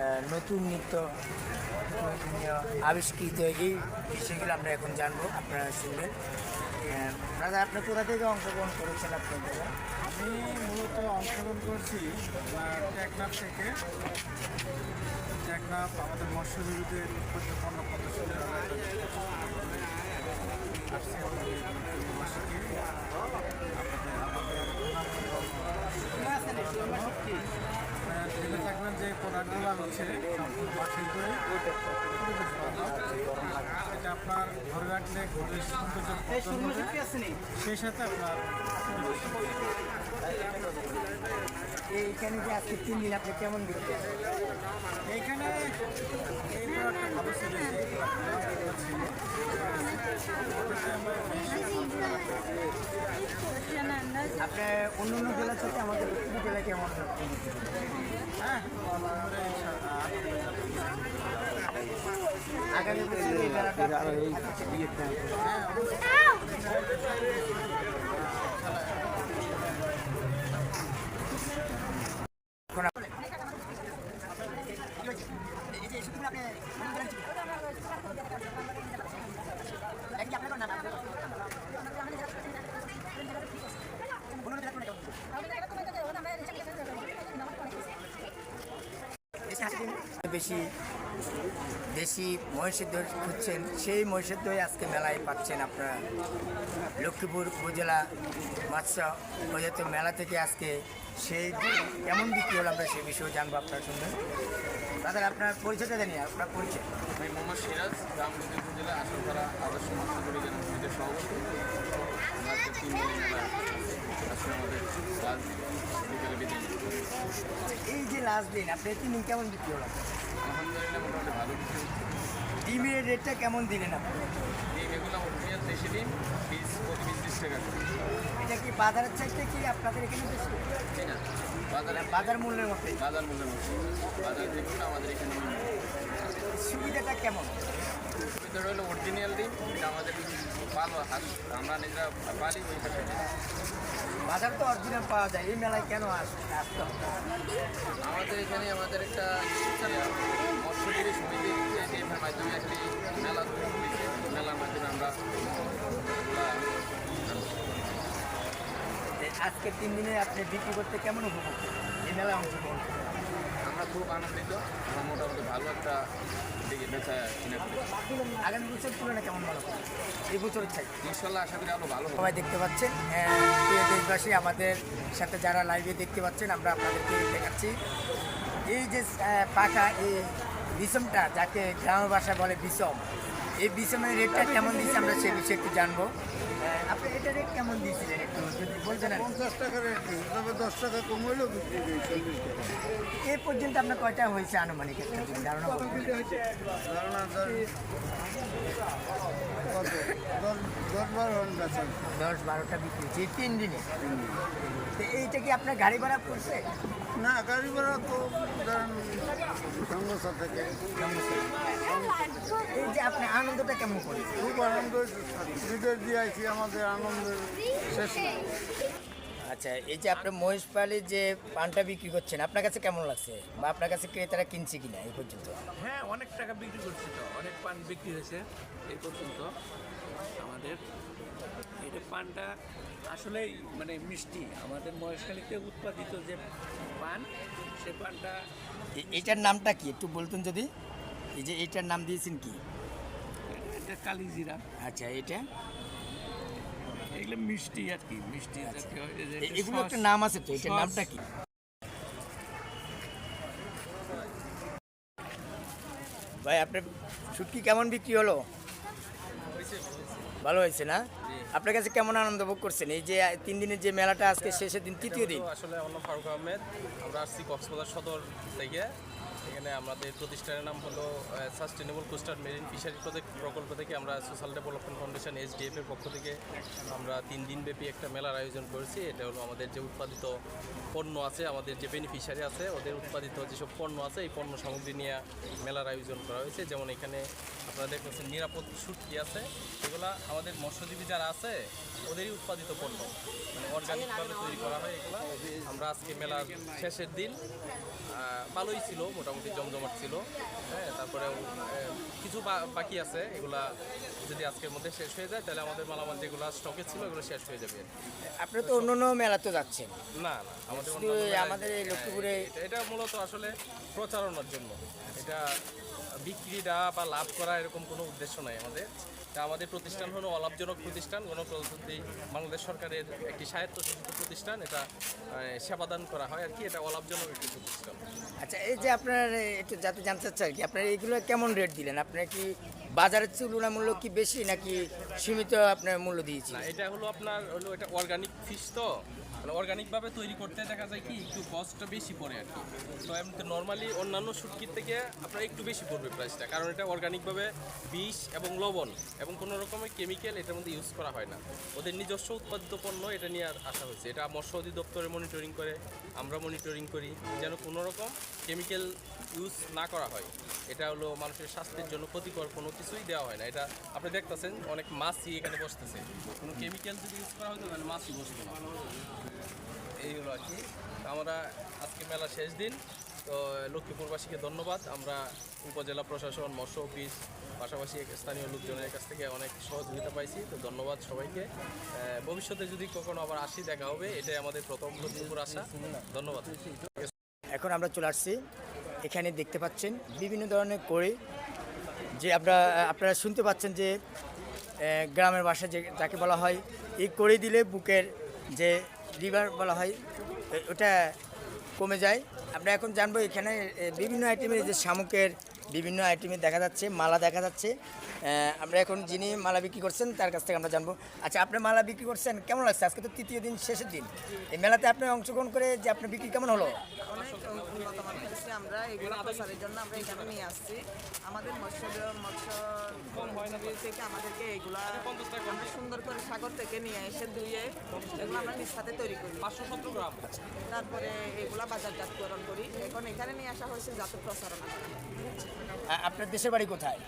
আহ, নতুন নৃত্য আবিষ্কৃত এই বিষয়গুলো আমরা এখন জানব আপনারা শুনবেন। দাদা আপনি কোথা থেকে অংশগ্রহণ করেছেন আপনাদের? আমি মূলত অংশগ্রহণ করছি টেকনাফ থেকে। টেকনাফ আমাদের মৎস্যজীবীদের পণ্য আমাদের এই মৎস্যকে আপনাদের আমাদের আপনারা জেনে থাকবেন যে প্রোডাক্টগুলো হচ্ছে সম্পূর্ণ এটা আপনার ঘরে রাখলে ঘরের সৌন্দর্য। সেই সাথে আপনার এইখানে যে আজকে তিন দিন আপনি কেমন বিক্রি এইখানে এই প্রোডাক্টটা ভালো ছিল আপনার অন্য অন্য জেলা থেকে আমাদের উত্তর জেলা কেমন? হ্যাঁ আগামী বছর এই মেলাটা এখন বেশি দেশি মহিষের দই খুঁজছেন, সেই মহিষের দই আজকে মেলায় পাচ্ছেন আপনারা। লক্ষ্মীপুর উপজেলা মৎস্য প্রজাত মেলা থেকে আজকে সেই এমন কেমন বিক্রি হলো আমরা সেই বিষয়ে জানব আপনার সঙ্গে। দাদা আপনার পরিচয়টা জানি আপনার পরিচয়। আমি মোহাম্মদ সিরাজ রামগঞ্জ উপজেলা আশাপাড়া আদর্শ সমিতির সভাপতি। আজকে তিন আজকে আমাদের লাস্ট বিকেলে বিদায় এই যে লাস্ট দিন আপনি তিন কেমন বিক্রি হলো? আলহামদুলিল্লাহ মোটামুটি ভালো কিছু ডিমের রেটটা কেমন দিলেন আপনি? এই এগুলো অরিজিনাল দেশি ডিম পিস প্রতি পিস বিশ টাকা। এটা কি বাজারের চাইতে কি আপনাদের এখানে বেশি? আছে বাজারে বাজার মূল্যের মধ্যে। বাজার মূল্যের মধ্যে। বাজার যেগুলো আমাদের এখানে সুবিধাটা কেমন? সুবিধাটা হলো অরিজিনাল ডিম এটা আমাদের পালো আমরা নিজেরা পালি ওই বাজার তো অরিজিনাল পাওয়া যায় এই মেলায় কেন আসতে আমাদের এখানে আমাদের একটা মৎস্যজীবী সমিতির মাধ্যমে একটি মেলা মেলার মাধ্যমে আমরা এই আজকে তিন দিনে আপনি বিক্রি করতে কেমন উপভোগ এই মেলায় অংশগ্রহণ খুব আনন্দিত আমরা মোটামুটি ভালো একটা দিকে বেচা কিনে আগামী বছর তুলনায় কেমন মনে এই বছর চাই। ইনশাল্লাহ আশা করি আরও ভালো সবাই দেখতে পাচ্ছেন। প্রিয় দেশবাসী আমাদের সাথে যারা লাইভে দেখতে পাচ্ছেন আমরা আপনাদেরকে দেখাচ্ছি। এই যে পাখা পাকা এই বিষমটা যাকে গ্রামের ভাষায় বলে বিষম এই বিষমের রেটটা কেমন দিচ্ছে আমরা সে বিষয়ে একটু জানব আপনি এটা রেট কেমন দিয়েছিলেন একটু যদি। পঞ্চাশ টাকা রেট তবে দশ টাকা কম হইলেও বিক্রি এ পর্যন্ত আপনার কয়টা হয়েছে আনুমানিক একটা ধারণা। ধারণা কত দশ দশ বারো ঘণ্টা দশ বারোটা বিক্রি হচ্ছে তিন দিনে? তো এইটা কি আপনার গাড়ি ভাড়া পড়ছে? না গাড়ি ভাড়া তো সমস্যা থেকে। এই যে আপনি আনন্দটা কেমন করেন খুব আনন্দ বিদেশ দিয়ে আছি আমাদের আনন্দের শেষ। আচ্ছা এই যে আপনি মহেশপালের যে পানটা বিক্রি করছেন আপনার কাছে কেমন লাগছে? বা আপনার কাছে ক্রেতারা কিনছে কিনা এই পর্যন্ত? হ্যাঁ অনেক টাকা বিক্রি করছি তো। অনেক পান বিক্রি হয়েছে এই পর্যন্ত আমাদের। এটা পানটা আসলেই মানে মিষ্টি। আমাদের মহেশখালীতে উৎপাদিত যে পান সে পানটা এ- এইটার নামটা কি? একটু বলতেন যদি। এই যে এইটার নাম দিয়েছেন কি? এটা কালিজিরা। আচ্ছা এটা? এগুলো মিষ্টি আর কি মিষ্টি জাতীয় এই যে এ- এটা এগুলো একটা নাম আছে তো এটার নামটা কি? ভাই আপনার শুটকি কেমন বিক্রি হলো? ভালো হয়েছে না? আপনার কাছে কেমন আনন্দ ভোগ করছেন? এই যে তিন দিনের যে মেলাটা আজকে শেষের দিন, তৃতীয় দিন। আসলে নাম ফারুক আহমেদ, আমরা আসছি কক্সবাজার সদর থেকে। এখানে আমাদের প্রতিষ্ঠানের নাম হলো sustainable coastal marine fishery project প্রকল্প থেকে আমরা সোশ্যাল ডেভেলপমেন্ট ফাউন্ডেশন এসডিএফ এর পক্ষ থেকে আমরা তিন দিনব্যাপী একটা মেলার আয়োজন করেছি। এটা হলো আমাদের যে উৎপাদিত পণ্য আছে, আমাদের যে বেনিফিশিয়ারি আছে, ওদের উৎপাদিত যেসব পণ্য আছে, এই পণ্য সামগ্রী নিয়ে মেলার আয়োজন করা হয়েছে। যেমন এখানে আপনারা দেখতেছেন নিরাপদ সুটকি আছে। এগুলা আমাদের মৎস্যজীবী যারা আছে ওদেরই উৎপাদিত পণ্য। মানে অর্গানিকভাবে তৈরি করা হয় এগুলো। আমরা আজকে মেলার শেষের দিন ভালোই ছিল মোটামুটি জমজমাট ছিল। হ্যাঁ তারপরে কিছু বাকি আছে। এগুলা যদি আজকের মধ্যে শেষ হয়ে যায় তাহলে আমাদের মালামাল যেগুলো স্টকে ছিল এগুলো শেষ হয়ে যাবে। আপনারা তো অন্য অন্য মেলা তো যাচ্ছেন। না না আমাদের আমাদের এই লক্ষ্মীপুরে এটা মূলত আসলে প্রচারণার জন্য। এটা বিক্রিটা বা লাভ করা এরকম কোনো উদ্দেশ্য নাই আমাদের। তা আমাদের প্রতিষ্ঠান হলো অলাভজনক প্রতিষ্ঠান গণপ্রজাতন্ত্রী বাংলাদেশ সরকারের একটি স্বায়ত্তশাসিত প্রতিষ্ঠান। এটা সেবাদান করা হয় আর কি এটা অলাভজনক একটি প্রতিষ্ঠান। আচ্ছা এই যে আপনার একটু যাতে জানতে চাচ্ছি আর কি আপনার এইগুলো কেমন রেট দিলেন? আপনার কি বাজারের তুলনামূল্য কি বেশি নাকি সীমিত আপনার মূল্য দিয়েছি না এটা হলো আপনার হলো এটা অর্গানিক ফিশ তো। মানে অর্গানিকভাবে তৈরি করতে দেখা যায় কি, একটু কস্টটা বেশি পড়ে আর কি। তো এমনিতে নর্মালি অন্যান্য শুটকির থেকে আপনার একটু বেশি পড়বে প্রাইসটা কারণ এটা অর্গানিকভাবে বিষ এবং লবণ এবং কোনো রকমের কেমিক্যাল এটার মধ্যে ইউজ করা হয় না। ওদের নিজস্ব উৎপাদিত পণ্য, এটা নিয়ে আসা হয়েছে এটা মৎস্য অধিদপ্তরে মনিটরিং করে, আমরা মনিটরিং করি। যেন কোনো রকম কেমিক্যাল ইউজ না করা হয়। এটা হলো মানুষের স্বাস্থ্যের জন্য ক্ষতিকর, কোনো কিছুই দেওয়া হয় না। এটা আপনি দেখতেছেন, অনেক মাছই এখানে বসতেছে। কোনো কেমিক্যাল যদি ইউজ করা হতো, তাহলে মাছই বসতো না। এই হলো আর কি। আমরা আজকে মেলা শেষ দিন। তো লক্ষ্মীপুরবাসীকে ধন্যবাদ। আমরা উপজেলা প্রশাসন, মৎস্য অফিস, পাশাপাশি স্থানীয় লোকজনের কাছ থেকে অনেক সহযোগিতা পাইছি। তো ধন্যবাদ সবাইকে। ভবিষ্যতে যদি কখনো আবার আসি, দেখা হবে। এটাই আমাদের প্রথম লক্ষ্মীপুর আসা ধন্যবাদ। এখন আমরা চলে আসছি এখানে দেখতে পাচ্ছেন বিভিন্ন ধরনের করে যে আপনারা আপনারা শুনতে পাচ্ছেন যে গ্রামের বাসায় যে, যাকে বলা হয়, এই করে দিলে বুকের যে রিভার বলা হয় ওটা কমে যায়। আমরা এখন জানব এখানে বিভিন্ন আইটেমের যে শামুকের বিভিন্ন আইটেমে দেখা যাচ্ছে, মালা দেখা যাচ্ছে। আমরা এখন যিনি মালা বিক্রি করছেন, তার কাছ থেকে আমরা জানব। আচ্ছা আপনি মালা বিক্রি করছেন, কেমন লাগছে? আজকে তো তৃতীয় দিন, শেষের দিন। এই মেলাতে আপনি অংশগ্রহণ করে যে আপনার বিক্রি কেমন হলো? আমরা আমরা এখানে নিয়ে আসছি। আমাদের মৎস্য মৎস্য থেকে আমাদেরকে এগুলা সুন্দর করে সাগর থেকে নিয়ে এসে ধুয়ে এগুলো আমরা তৈরি করি। গ্রাম তারপরে এগুলা বাজারজাতকরণ করি। এখন এখানে নিয়ে আসা হয়েছে যাতে প্রচারণা আপনার দেশের বাড়ি কোথায়?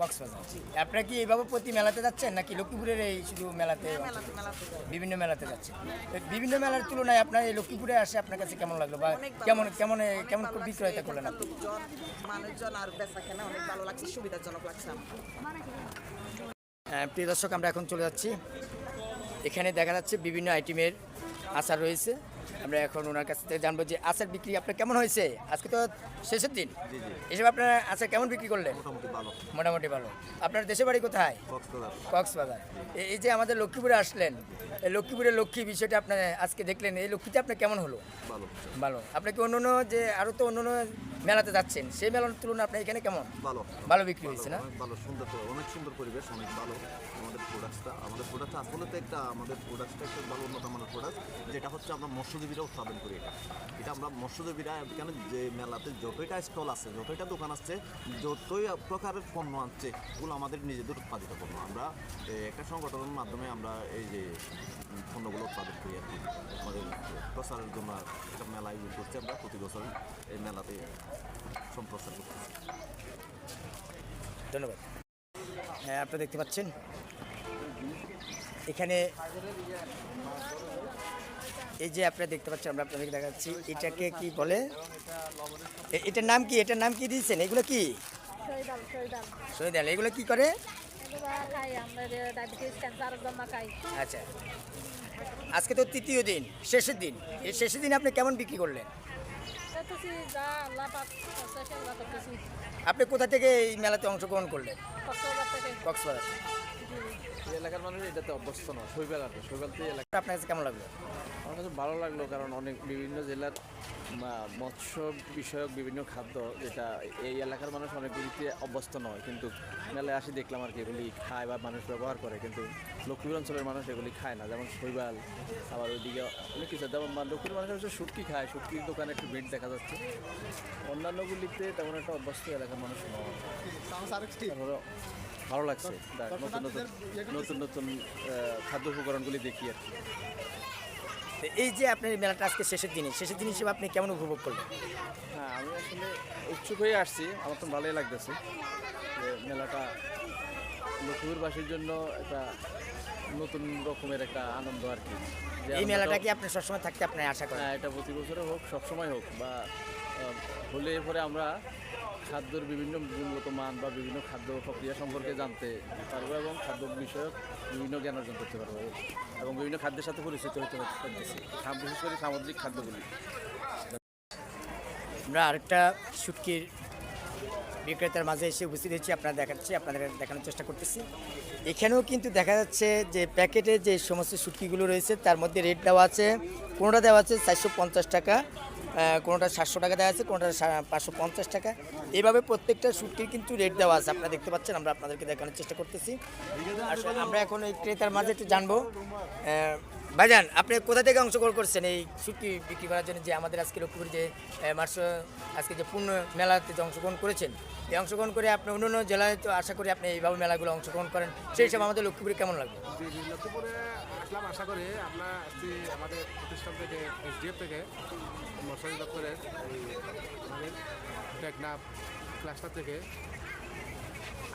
কক্সবাজার। আপনারা কি এইভাবে প্রতি মেলাতে যাচ্ছেন নাকি লক্ষ্মীপুরের এই শুধু মেলাতে যাই। বিভিন্ন মেলাতে যাচ্ছেন। বিভিন্ন মেলার তুলনায় আপনার এই লক্ষ্মীপুরে আসে আপনার কাছে কেমন লাগল? বা কেমন কেমন কেমন। বিক্রয়তা করলেন আপনি? মানুষজন আর বেচা কেনা অনেক ভালো লাগছে সুবিধাজনক লাগছে হ্যাঁ, প্রিয় দর্শক আমরা এখন চলে যাচ্ছি। এখানে দেখা যাচ্ছে বিভিন্ন আইটেমের আচার রয়েছে। আমরা এখন ওনার কাছ থেকে জানব যে আচার বিক্রি আপনার কেমন হয়েছে? আজকে তো শেষের দিন। এসব আপনার আচার কেমন বিক্রি করলেন? মোটামুটি ভালো। আপনার দেশের বাড়ি কোথায়? কক্সবাজার। এই যে আমাদের লক্ষ্মীপুরে আসলেন এই লক্ষ্মীপুরের লক্ষ্মী বিষয়টা আপনার আজকে দেখলেন এই লক্ষ্মীতে আপনার কেমন হলো? ভালো। ভালো। আপনি কি অন্য যে আরও তো অন্য অন্য মেলাতে যাচ্ছেন সেই মেলার তুলনায় আপনার এখানে কেমন? ভালো। ভালো বিক্রি হয়েছে না? ভালো সুন্দর তো অনেক সুন্দর পরিবেশ অনেক ভালো। আমাদের প্রোডাক্টটা আমাদের প্রোডাক্টটা আসলে তো একটা আমাদের প্রোডাক্টটা একটা ভালো উন্নত মানের প্রোডাক্ট যেটা হচ্ছে আমরা মৎস্যজীবীরা উৎপাদন করি এটা। এটা আমরা মৎস্যজীবীরা কেন যে মেলাতে যতইটা স্টল আছে যতইটা দোকান আছে যতই প্রকারের পণ্য আনছে ওগুলো আমাদের নিজেদের উৎপাদিত পণ্য। আমরা একটা সংগঠনের মাধ্যমে আমরা এই যে পণ্যগুলো উৎপাদন করি আর কি। আমাদের প্রচারের জন্য একটা মেলা ইউজ করছি আমরা প্রতি বছর এই মেলাতে সম্প্রচার করতেছি ধন্যবাদ। হ্যাঁ আপনি দেখতে পাচ্ছেন? এখানে এই যে আপনারা দেখতে পাচ্ছেন আমরা আপনাদেরকে দেখাচ্ছি এটাকে কি বলে? এটার নাম কি? এটার নাম কি দিয়েছেন? এগুলো কি? আলী এগুলো কি করে? আচ্ছা। আজকে তো তৃতীয় দিন শেষের দিন। এই শেষের দিন আপনি কেমন বিক্রি করলেন? করতেছি যা আল্লাহ পাক আছে সেগুলো করতেছি। আপনি কোথা থেকে এই মেলাতে অংশগ্রহণ করলেন? কক্সবাজার থেকে। কক্সবাজার। এই এলাকার মানুষ এটাতে অভ্যস্ত নয় শৈবাল আছে শৈবালতে এই এলাকা আপনার কাছে কেমন লাগল? আমার কাছে ভালো লাগল কারণ অনেক বিভিন্ন জেলার মৎস্য বিষয়ক বিভিন্ন খাদ্য যেটা এই এলাকার মানুষ অনেকগুলিতে অভ্যস্ত নয় কিন্তু মেলায় আসি দেখলাম আর কি এগুলি খায় বা মানুষ ব্যবহার করে কিন্তু লক্ষ্মীপুর অঞ্চলের মানুষ এগুলি খায় না। যেমন শৈবাল আবার ওইদিকে অনেক কিছু যেমন লক্ষ্মীপুর মানুষ হচ্ছে শুটকি খায় শুটকির দোকানে একটু ভিড় দেখা যাচ্ছে। অন্যান্যগুলিতে তেমন একটা অভ্যস্ত এলাকার মানুষ নয়। ভালো লাগছে। নতুন নতুন নতুন নতুন খাদ্য উপকরণগুলি দেখি আর কি। তো এই যে আপনার এই মেলাটা আজকে শেষের দিনে শেষের দিন হিসেবে আপনি কেমন উপভোগ করলেন? হ্যাঁ আমি আসলে উৎসুক হয়ে আসছি আমার তো ভালোই লাগতেছে যে মেলাটা লক্ষ্মীপুরবাসীর জন্য একটা নতুন রকমের একটা আনন্দ আর কি। যে এই মেলাটা কি আপনি সবসময় থাকতে আপনি আশা করেন? হ্যাঁ এটা প্রতি বছরে হোক সবসময় হোক বা হলে পরে আমরা খাদ্যর বিভিন্ন গুণগত মান বা বিভিন্ন খাদ্য প্রক্রিয়া সম্পর্কে জানতে পারব এবং খাদ্য বিষয়ক বিভিন্ন জ্ঞান অর্জন করতে পারব এবং বিভিন্ন খাদ্যের সাথে পরিচিত হতে পারতেছি। বিশেষ করে সামুদ্রিক খাদ্যগুলি। আমরা আরেকটা শুটকির বিক্রেতার মাঝে এসে উপস্থিত হয়েছি, আপনারা দেখাচ্ছি, আপনাদের দেখানোর চেষ্টা করতেছি। এখানেও কিন্তু দেখা যাচ্ছে যে প্যাকেটে যে সমস্ত শুটকিগুলো রয়েছে, তার মধ্যে রেট দেওয়া আছে, কোনোটা দেওয়া আছে চারশো পঞ্চাশ টাকা কোনোটা সাতশো টাকা দেওয়া আছে, কোনোটা পাঁচশো পঞ্চাশ টাকা। এইভাবে প্রত্যেকটা শুটকির কিন্তু রেট দেওয়া আছে, আপনারা দেখতে পাচ্ছেন, আমরা আপনাদেরকে দেখানোর চেষ্টা করতেছি। আমরা এখন এই ক্রেতার মাঝে একটু জানব ভাইজান, আপনি কোথা থেকে অংশগ্রহণ করছেন এই শুটকি বিক্রি করার জন্য যে আমাদের আজকে লক্ষ্মীপুর যে মার্চ আজকে যে পূর্ণ মেলাতে যে অংশগ্রহণ করেছেন, এই অংশগ্রহণ করে আপনি অন্য অন্য জেলায় তো আশা করি আপনি এইভাবে মেলাগুলো অংশগ্রহণ করেন, সেই হিসাবে আমাদের লক্ষ্মীপুরে কেমন লাগবে লক্ষ্মীপুরে আসলাম, আশা করি আমরা আমাদের প্রতিষ্ঠান থেকে, এসডিএফ থেকে মশারি দপ্তরের টেকনাফ ক্লাস্টার থেকে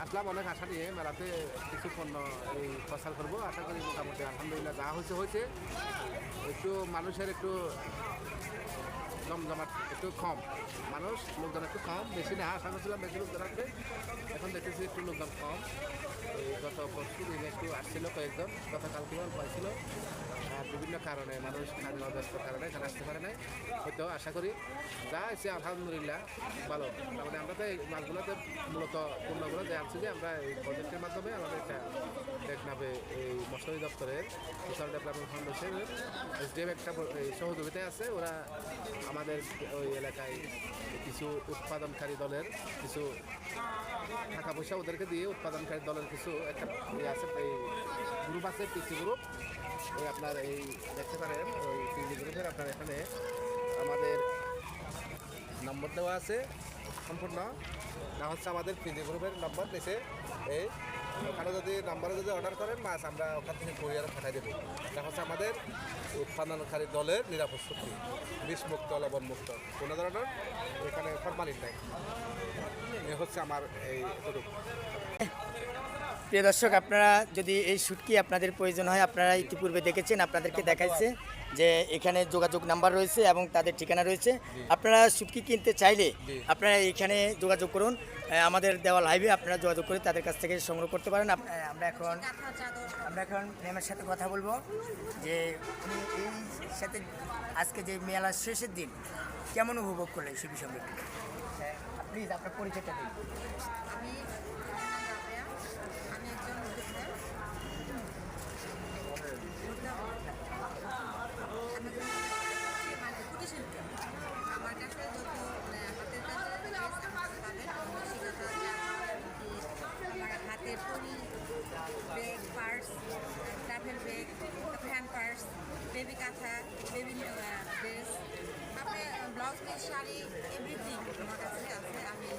আসলাম অনেক আশা নিয়ে, মেলাতে কিছু পণ্য এই প্রচার করব। আশা করি মোটামুটি আলহামদুলিল্লাহ যা হয়েছে হয়েছে। একটু মানুষের একটু জমজমাট একটু কম। মানুষ লোকজন একটু কম। বেশি না আশা করছিলাম বেশি লোকজন আসবে এখন দেখতেছি একটু লোকজন কম। গত পরশু দিন একটু আসছিল কয়েকজন। গতকালকে পাইছিল আর বিভিন্ন কারণে মানুষ খাদ্য ব্যস্ত কারণে এখানে আসতে পারে নাই। হয়তো আশা করি যা আছে আলহামদুলিল্লাহ, ভালো। তার মানে আমরা তো এই মাছগুলোতে মূলত পণ্যগুলো যে আনছি যে, আমরা এই প্রজেক্টের মাধ্যমে আমাদের একটা টেকনাফে এই মশলারি দপ্তরের সোশ্যাল ডেভেলপমেন্ট ফাউন্ডেশনের এসডিএফ একটা সহযোগিতায় আছে। ওরা আমাদের ওই এলাকায় কিছু উৎপাদনকারী দলের কিছু টাকা পয়সা ওদেরকে দিয়ে উৎপাদনকারী দলের কিছু একটা ইয়ে আছে, এই গ্রুপ আছে পিসি গ্রুপ এই আপনার এই দেখতে পারেন, ওই পিসি গ্রুপের আপনার এখানে আমাদের নম্বর দেওয়া আছে, সম্পূর্ণ। না হচ্ছে আমাদের পিজি গ্রুপের নম্বর দিয়েছে এই ওখানে যদি নাম্বারে যদি অর্ডার করেন, মাছ আমরা ওখান থেকে কুরিয়ারে পাঠিয়ে দেবো। এটা হচ্ছে আমাদের উৎপাদনকারী দলের নিরাপদ শক্তি বিষ মুক্ত লবণ মুক্ত কোনো ধরনের এখানে ফরমালিন নাই। এ হচ্ছে আমার এই প্রিয় দর্শক, আপনারা যদি এই শুটকি আপনাদের প্রয়োজন হয়, আপনারা ইতিপূর্বে দেখেছেন, আপনাদেরকে দেখাইছে। যে এখানে যোগাযোগ নাম্বার রয়েছে এবং তাদের ঠিকানা রয়েছে। আপনারা শুটকি কিনতে চাইলে আপনারা এখানে যোগাযোগ করুন। আমাদের দেওয়া লাইভে আপনারা যোগাযোগ করে তাদের কাছ থেকে সংগ্রহ করতে পারেন। আমরা এখন আমরা এখন ম্যামের সাথে কথা বলব যে উনি এই সাথে আজকে যে মেলার শেষের দিন কেমন উপভোগ করলেন সে বিষয়ে প্লিজ আপনার পরিচয়টা দিন আমি রাবেয়া। আমি একজন উদ্যোক্তা। আমি একজন মানে কুটিরশিল্পী। আমার কাছে যত মানে হাতের কাজের জিনিস আমাকে পাবেন। আমি সেটা হচ্ছে আমার হাতের তৈরি bag purse travel bag hand purse baby কাঁথা বেবি ড্রেস আপনি ব্লাউজ পিস শাড়ি এভরিথিং আমার কাছে আছে আমি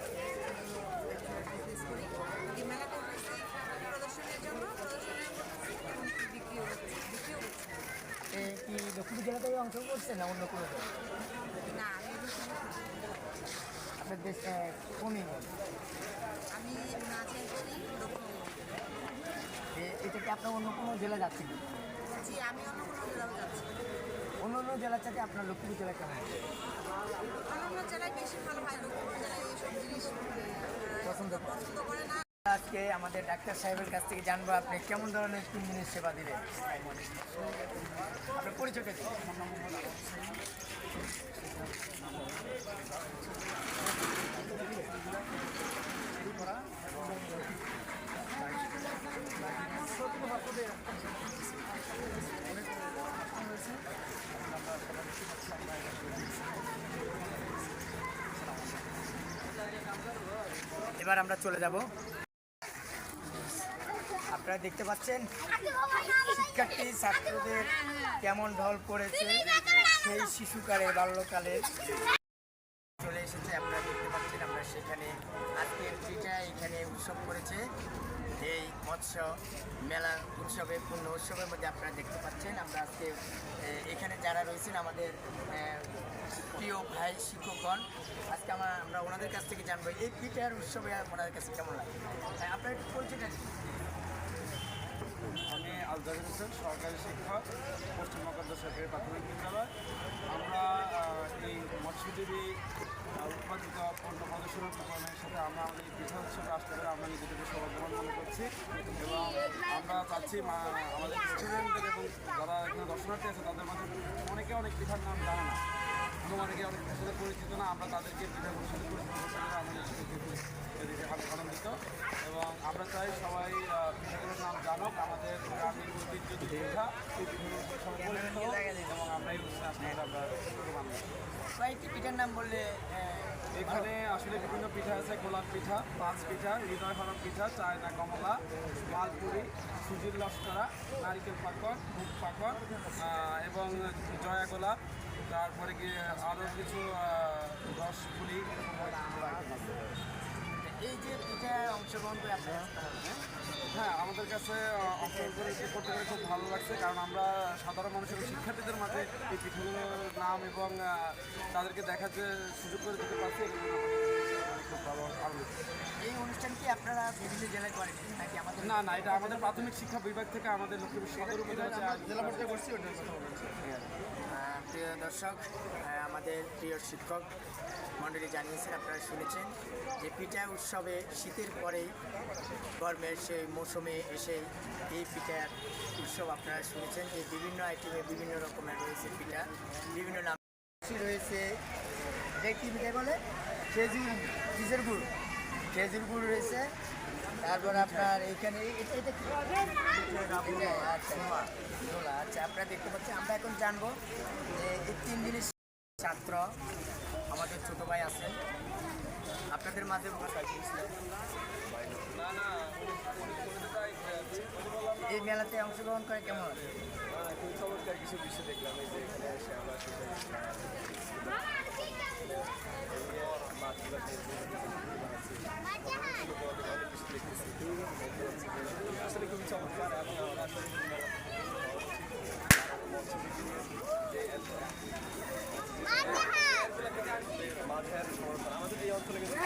বিজনেস করি এই মেলা করতেছি প্রদর্শনের জন্য প্রদর্শনের করতেছি এবং বিক্রিও হচ্ছে বিক্রিও হচ্ছে এ কি লক্ষ্মীপুর জেলাতেই অংশগ্রহণ করছেন না অন্য কোনো না আপনার দেশ কোন আমি করি এটা কি আপনার অন্য কোনো জেলা যাচ্ছেন জি আমি অন্য কোনো জেলাও যাচ্ছি অন্য অন্য জেলার সাথে আপনার লক্ষ্মীপুর জেলা কেমন? অন্য জেলায় বেশি ভালো হয় লক্ষ্মীপুর জেলায় এইসব জিনিস পছন্দ পছন্দ করে না। আজকে আমাদের ডাক্তার সাহেবের কাছ থেকে জানব আপনি কেমন ধরনের দিনের সেবা দিলেন? আপনার পরিচয়টা দিন। এবার আমরা চলে যাব। আপনারা দেখতে পাচ্ছেন শিক্ষার্থী ছাত্রদের কেমন ঢল পড়েছে সেই শিশুকালে বাল্যকালে। চলে এসেছে আপনারা দেখতে পাচ্ছেন আমরা সেখানে আজকের যেটা এখানে উৎসব করেছে। এই মৎস্য মেলা উৎসবে পূর্ণ উৎসবের মধ্যে আপনারা দেখতে পাচ্ছেন আমরা আজকে এখানে যারা রয়েছেন আমাদের প্রিয় ভাই শিক্ষকগণ আজকে আমরা আমরা ওনাদের কাছ থেকে জানব এই পিঠার উৎসবে ওনাদের কাছে কেমন লাগে? হ্যাঁ, আপনার পরিচয়টা। আমি আলজাহির হোসেন, সরকারি শিক্ষক, পশ্চিম মকদ্দ সরকারি প্রাথমিক বিদ্যালয়। আমরা এই মৎস্যজীবী উৎপাদিত পণ্য প্রদর্শন প্রকরণের সাথে আমরা আমাদের পিঠা উৎসবে আসতে পেরে আমরা নিজেদেরকে সৌভাগ্যবান মনে করছি এবং আমরা চাচ্ছি আমাদের স্টুডেন্টদের এবং যারা এখানে দর্শনার্থী আছে, তাদের মধ্যে অনেকে অনেক পিঠার নাম জানে না এবং অনেকে অনেক সাথে পরিচিত না, আমরা তাদেরকে পিঠাগুলোর সাথে পরিচিত করতে আমাদের অনেক আনন্দিত এবং আমরা চাই সবাই পিঠাগুলোর নাম জানুক আমাদের গ্রামীণ ঐতিহ্য পরিচিত হোক এবং আমরা এই অনুষ্ঠানে আসলে আমরা কয়েকটি পিঠার নাম বললে এখানে আসলে বিভিন্ন পিঠা আছে গোলাপ পিঠা পাঁচ পিঠা হৃদয় হরম পিঠা চায়না কমলা মালপুরি সুজির লস্করা নারিকেল পাকন মুখ পাকন এবং জয়া গোলাপ। তারপরে গিয়ে আরও কিছু আহ, এই যে পিঠায় অংশগ্রহণ করে আপনার হ্যাঁ? আমাদের কাছে অংশগ্রহণ করে করতে পেরে খুব ভালো লাগছে, কারণ আমরা সাধারণ মানুষের শিক্ষার্থীদের মাঝে এই পিঠাগুলোর নাম এবং তাদেরকে দেখার যে সুযোগ করে দিতে পারছি এর জন্য আমাদের খুব ভালো আনন্দিত এই অনুষ্ঠান কি আপনারা বিভিন্ন জেলায় করেন নাকি আমাদের? না না এটা আমাদের প্রাথমিক শিক্ষা বিভাগ থেকে আমাদের লক্ষ্মীপুর সদর উপজেলা জেলা পর্যায়ে করছি ওটা প্রিয় দর্শক আমাদের প্রিয় শিক্ষক মণ্ডলী জানিয়েছেন আপনারা শুনেছেন যে পিঠা উৎসবে শীতের পরেই গরমের সেই মৌসুমে এসে এই পিঠার উৎসব আপনারা শুনেছেন যে বিভিন্ন আইটেমে বিভিন্ন রকমের রয়েছে পিঠা বিভিন্ন নাম রয়েছে। কি পিঠা বলে? খেজুর কিসের গুড়। খেজুর গুড় রয়েছে। তারপর আপনার এইখানে আচ্ছা আচ্ছা আপনারা দেখতে পাচ্ছেন, আমরা এখন জানব যে এই তিন দিনের ছাত্র আমাদের ছোট ভাই আছেন আপনাদের মাঝে এই মেলাতে অংশগ্রহণ করে কেমন চমৎকার কিছু বিষয় দেখলাম। এই যে এখানে এসে আমরা আসলে খুবই চমৎকার এবং আমাদের এই অঞ্চলে কিন্তু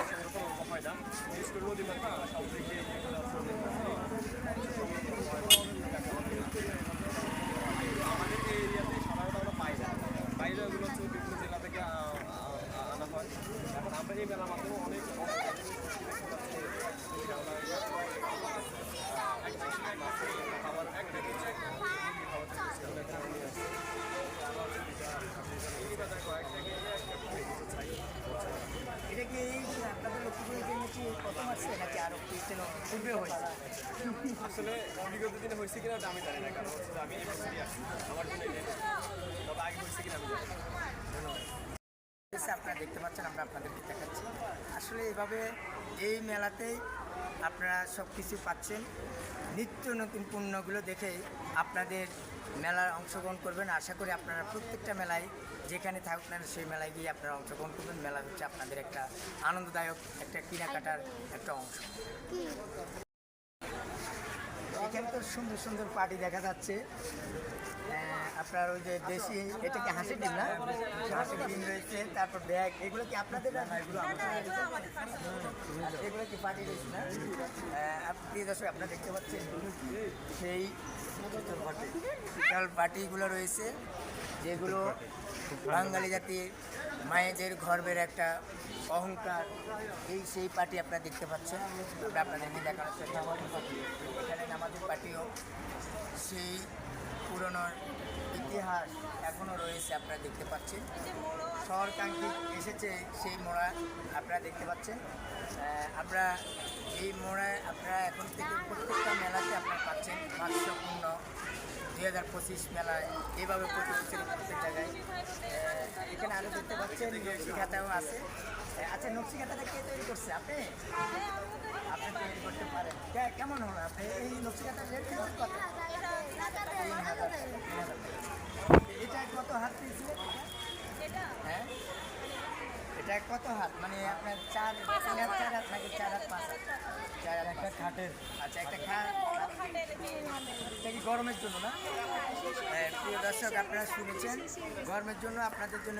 হয় না বিশেষ করে নদী এগুলো আসলে আমাদের এই এরিয়াতে সাধারণত আমরা পাই না বাইরে ওগুলো হচ্ছে বিভিন্ন জেলা থেকে আ, আ, আ, আনা হয় এখন আমরা এই মেলার মাধ্যমে অনেক খাবার এক এটা কি এই যে আপনাদের লক্ষ্মীপুরের জন্য কি প্রথম আসছে নাকি আরও কি ছিল পূর্বে হয়েছে আসলে দিনে হয়েছে কিনা আমি জানি না, কারণ হচ্ছে আমি আমার তবে আগে হয়েছে কিনা আমি না। আপনারা দেখতে পাচ্ছেন, আমরা আপনাদেরকে দেখাচ্ছি। আসলে এভাবে এই মেলাতেই আপনারা সব কিছু পাচ্ছেন। নিত্য নতুন পণ্যগুলো দেখে আপনাদের মেলার অংশগ্রহণ করবেন। আশা করি আপনারা প্রত্যেকটা মেলায়, যেখানে থাকুক না সেই মেলায় গিয়ে আপনারা অংশগ্রহণ করবেন। মেলা হচ্ছে আপনাদের একটা আনন্দদায়ক, একটা কেনাকাটার একটা অংশ। এখানে তো সুন্দর সুন্দর পার্টি দেখা যাচ্ছে। আপনার ওই যে দেশি এটা কি হাসির ডিম না? হাসির ডিম রয়েছে তারপর ব্যাগ এগুলো কি আপনাদের না? এগুলো আচ্ছা, এগুলো কি পার্টি রয়েছে না? আপনি দর্শক আপনারা দেখতে পাচ্ছেন সেই বিশাল পার্টিগুলো রয়েছে যেগুলো বাঙালি জাতির মায়েদের গর্বের একটা অহংকার, এই সেই পার্টি আপনারা দেখতে পাচ্ছেন। আমরা আপনাদেরকে দেখানোর চেষ্টা করব। এখানে আমাদের পার্টিও সেই পুরনো ইতিহাস এখনও রয়েছে, আপনারা দেখতে পাচ্ছেন। শহরকাঙ্ক্ষী এসেছে সেই মোড়া, আপনারা দেখতে পাচ্ছেন। আমরা এই মোড়ায়, আপনারা এখন থেকে প্রত্যেকটা মেলাতে আপনারা হাজার পঁচিশ মেলায় এইভাবে প্রতি বছর প্রত্যেক জায়গায় এখানে আরও দেখতে পাচ্ছেন নকশি খাতাও আছে। আচ্ছা নকশি খাতাটা কে তৈরি করছে? আপনি? আপনি তৈরি করতে পারেন। কেমন হলো? আপনি এই নকশি খাতার রেট কত? হাজার। টাকা। এটা কত হাত পেয়েছিল হ্যাঁ? এটা কত হাত? মানে আপনার চার চার হাত নাকি চার হাত পাঁচ হাত? চার হাত। একটা খাটের। আচ্ছা একটা খাট। এটা কি গরমের জন্য না? হ্যাঁ, প্রিয় দর্শক আপনারা শুনেছেন গরমের জন্য আপনাদের জন্য